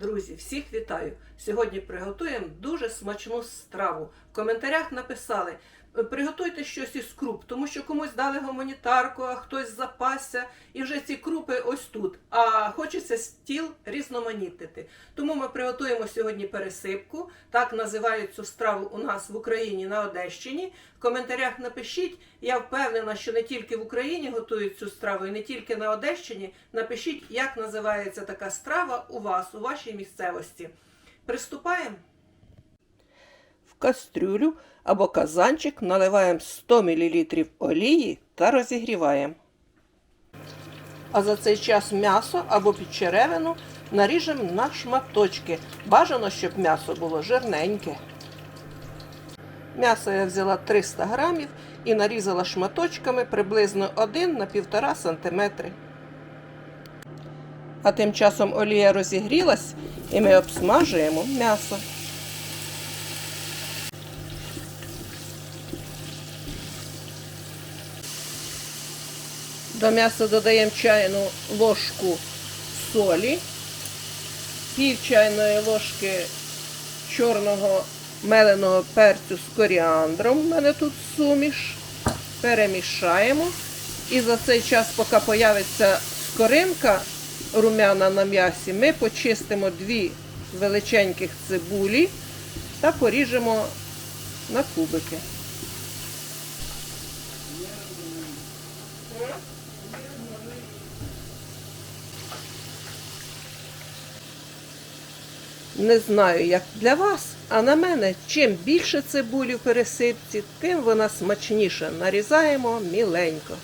Друзі, всіх вітаю! Сьогодні приготуємо дуже смачну страву. В коментарях написали: «Е, приготуйте щось із круп, тому що комусь дали гуманітарку, а хтось запасся, і вже ці крупи ось тут. А хочеться стіл різноманітнити. Тому ми приготуємо сьогодні пересипку. Так називають цю страву у нас в Україні на Одещині. В коментарях напишіть. Я впевнена, що не тільки в Україні готують цю страву, і не тільки на Одещині. Напишіть, як називається така страва у вас, у вашій місцевості. Приступаємо. Кастрюлю або казанчик наливаємо 100 мл олії та розігріваємо. А за цей час м'ясо або підчеревину наріжемо на шматочки. Бажано, щоб м'ясо було жирненьке. М'ясо я взяла 300 грамів і нарізала шматочками приблизно 1 на 1,5 см. А тим часом олія розігрілась і ми обсмажуємо м'ясо. До м'яса додаємо чайну ложку солі, пів чайної ложки чорного меленого перцю з коріандром. У мене тут суміш. Перемішаємо. І за цей час, поки появиться скоринка румяна на м'ясі, ми почистимо дві величеньких цибулі та поріжемо на кубики. Не знаю, як для вас, а на мене, чим більше цибулі в пересипці, тим вона смачніша. Нарізаємо міленько.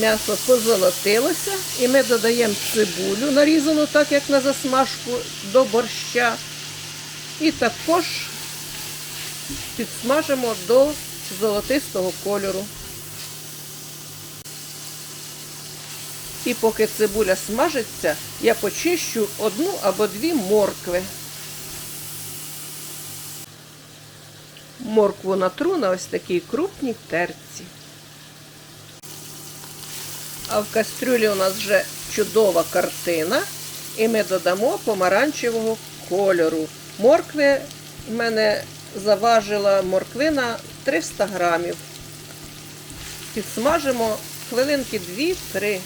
М'ясо позолотилося і ми додаємо цибулю, нарізану так, як на засмажку до борща. І також підсмажимо до золотистого кольору. І поки цибуля смажиться, я почищу одну або дві моркви. Моркву натру на ось такій крупній терці. А в кастрюлі у нас вже чудова картина, і ми додамо помаранчевого кольору. Моркви в мене заважила морквина 300 грамів. Підсмажимо хвилинки 2-3.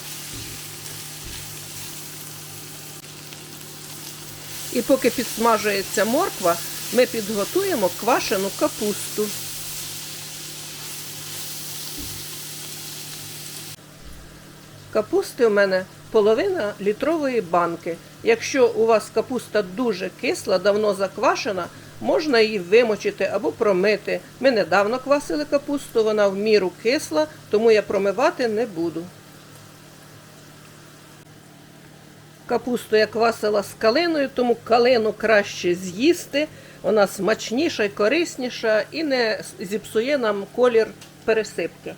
І поки підсмажується морква, ми підготуємо квашену капусту. Капусти у мене половина літрової банки. Якщо у вас капуста дуже кисла, давно заквашена, можна її вимочити або промити. Ми недавно квасили капусту, вона в міру кисла, тому я промивати не буду. Капусту я квасила з калиною, тому калину краще з'їсти. Вона смачніша і корисніша і не зіпсує нам колір пересипки.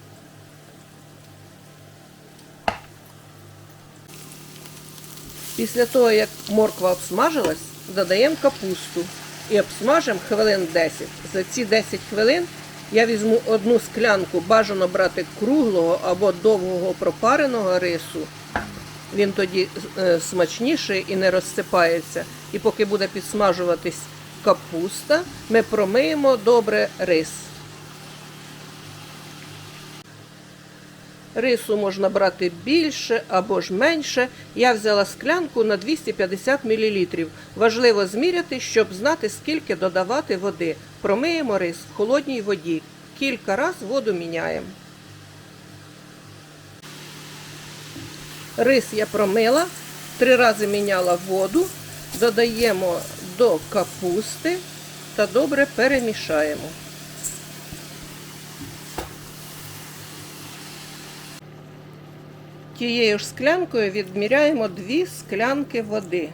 Після того, як морква обсмажилась, додаємо капусту і обсмажимо хвилин 10. За ці 10 хвилин я візьму одну склянку, бажано брати круглого або довгого пропареного рису. Він тоді е, смачніший і не розсипається. І поки буде підсмажуватись капуста, ми промиємо добре рис. Рису можна брати більше або ж менше. Я взяла склянку на 250 мл. Важливо зміряти, щоб знати, скільки додавати води. Промиємо рис в холодній воді. Кілька разів воду міняємо. Рис я промила, три рази міняла воду, додаємо до капусти та добре перемішаємо. Тією ж склянкою відміряємо дві склянки води.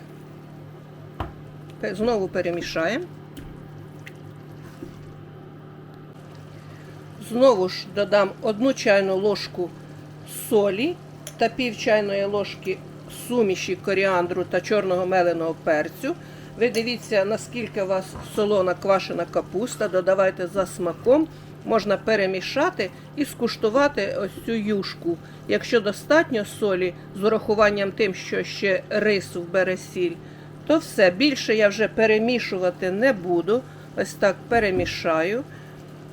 Знову перемішаємо. Знову ж додам одну чайну ложку солі та пів чайної ложки суміші коріандру та чорного меленого перцю. Ви дивіться, наскільки у вас солона квашена капуста, додавайте за смаком. можна перемішати і скуштувати ось цю юшку. Якщо достатньо солі, з урахуванням тим, що ще рис вбере сіль, то все. Більше я вже перемішувати не буду. Ось так перемішаю,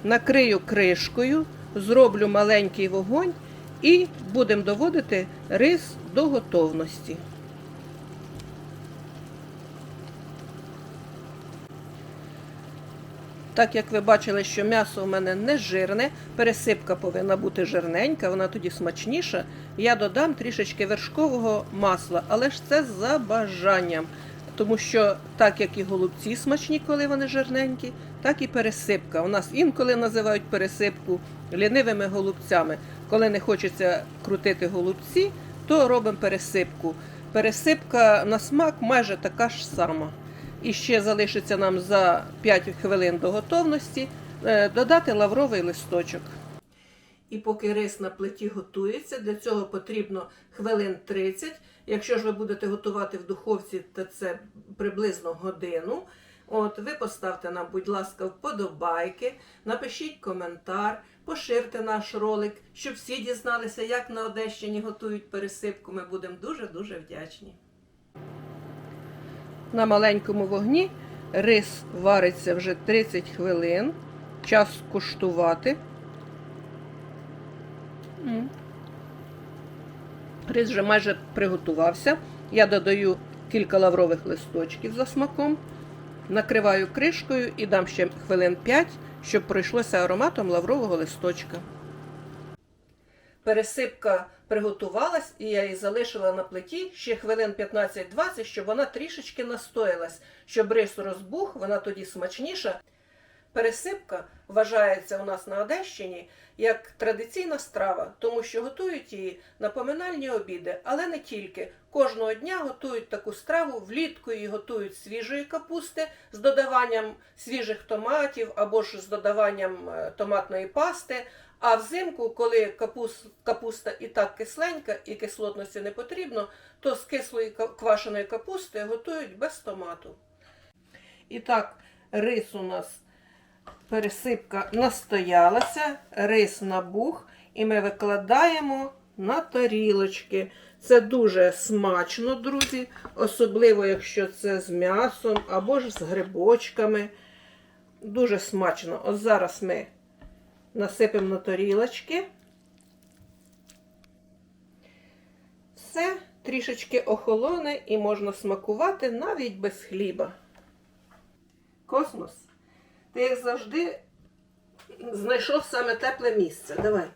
накрию кришкою, зроблю маленький вогонь і будемо доводити рис до готовності. Так як ви бачили, що м'ясо у мене не жирне, пересипка повинна бути жирненька, вона тоді смачніша. Я додам трішечки вершкового масла, але ж це за бажанням. Тому що, так як і голубці смачні, коли вони жирненькі, так і пересипка. У нас інколи називають пересипку лінивими голубцями. Коли не хочеться крутити голубці, то робимо пересипку. Пересипка на смак майже така ж сама. І ще залишиться нам за 5 хвилин до готовності е, додати лавровий листочок. І поки рис на плиті готується, для цього потрібно хвилин 30. Якщо ж ви будете готувати в духовці, то це приблизно годину. От, ви поставте нам, будь ласка, вподобайки, напишіть коментар, поширте наш ролик, щоб всі дізналися, як на Одещині готують пересипку. Ми будемо дуже-дуже вдячні. На маленькому вогні рис вариться вже 30 хвилин. Час куштувати. Рис вже майже приготувався. Я додаю кілька лаврових листочків за смаком, накриваю кришкою і дам ще хвилин 5, щоб пройшлося ароматом лаврового листочка. Пересипка приготувалась, і я її залишила на плиті ще хвилин 15-20, щоб вона трішечки настоялась, щоб рис розбух, вона тоді смачніша. Пересипка вважається у нас на Одещині як традиційна страва, тому що готують її на поминальні обіди, але не тільки. Кожного дня готують таку страву, влітку її готують свіжої капусти з додаванням свіжих томатів або ж з додаванням е, томатної пасти. А взимку, коли капус- капуста і так кисленька і кислотності не потрібно, то з кислої квашеної капусти готують без томату. І так, рис у нас пересипка настоялася, рис набух, і ми викладаємо на тарілочки. Це дуже смачно, друзі, особливо якщо це з м'ясом або ж з грибочками. Дуже смачно. От зараз ми насипемо на тарілочки. Все трішечки охолоне і можна смакувати навіть без хліба. Космос, ти як завжди знайшов саме тепле місце. Давай.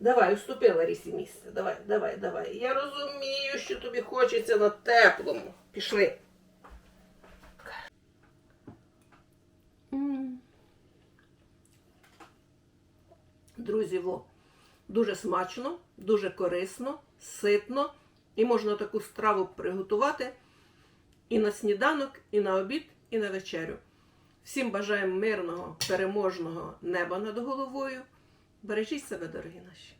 Давай, уступи Ларісі місце. Давай, давай, давай. Я розумію, що тобі хочеться на теплому. Пішли. Друзі, во, дуже смачно, дуже корисно, ситно. І можна таку страву приготувати і на сніданок, і на обід, і на вечерю. Всім бажаємо мирного, переможного неба над головою. Бережіть себе, дорогі наші.